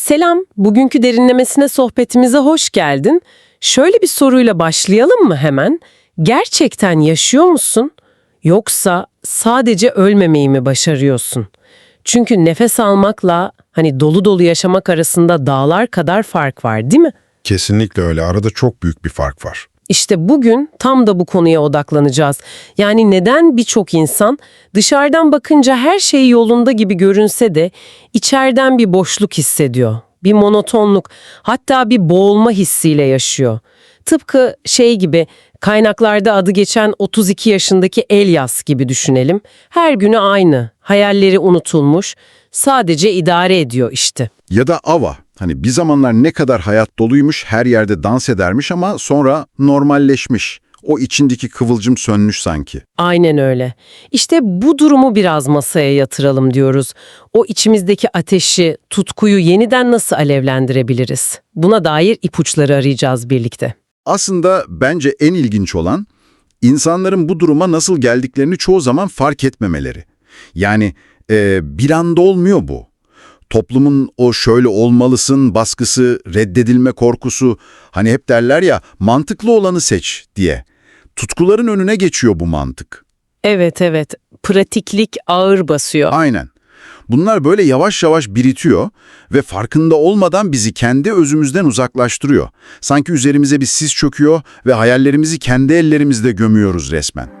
Selam, bugünkü derinlemesine sohbetimize hoş geldin. Şöyle bir soruyla başlayalım mı hemen? Gerçekten yaşıyor musun? Yoksa sadece ölmemeyi mi başarıyorsun? Çünkü nefes almakla hani dolu dolu yaşamak arasında dağlar kadar fark var değil mi? Kesinlikle öyle. Arada çok büyük bir fark var. İşte bugün tam da bu konuya odaklanacağız. Yani neden birçok insan dışarıdan bakınca her şey yolunda gibi görünse de içeriden bir boşluk hissediyor. Bir monotonluk, hatta bir boğulma hissiyle yaşıyor. Tıpkı şey gibi kaynaklarda adı geçen 32 yaşındaki Elias gibi düşünelim. Her günü aynı, hayalleri unutulmuş, sadece idare ediyor işte. Ya da Ava. Hani bir zamanlar ne kadar hayat doluymuş, her yerde dans edermiş ama sonra normalleşmiş. O içindeki kıvılcım sönmüş sanki. Aynen öyle. İşte bu durumu biraz masaya yatıralım diyoruz. O içimizdeki ateşi, tutkuyu yeniden nasıl alevlendirebiliriz? Buna dair ipuçları arayacağız birlikte. Aslında bence en ilginç olan insanların bu duruma nasıl geldiklerini çoğu zaman fark etmemeleri. Yani e, bir anda olmuyor bu. Toplumun o şöyle olmalısın baskısı, reddedilme korkusu, hani hep derler ya mantıklı olanı seç diye. Tutkuların önüne geçiyor bu mantık. Evet evet, pratiklik ağır basıyor. Aynen. Bunlar böyle yavaş yavaş biritiyor ve farkında olmadan bizi kendi özümüzden uzaklaştırıyor. Sanki üzerimize bir sis çöküyor ve hayallerimizi kendi ellerimizde gömüyoruz resmen.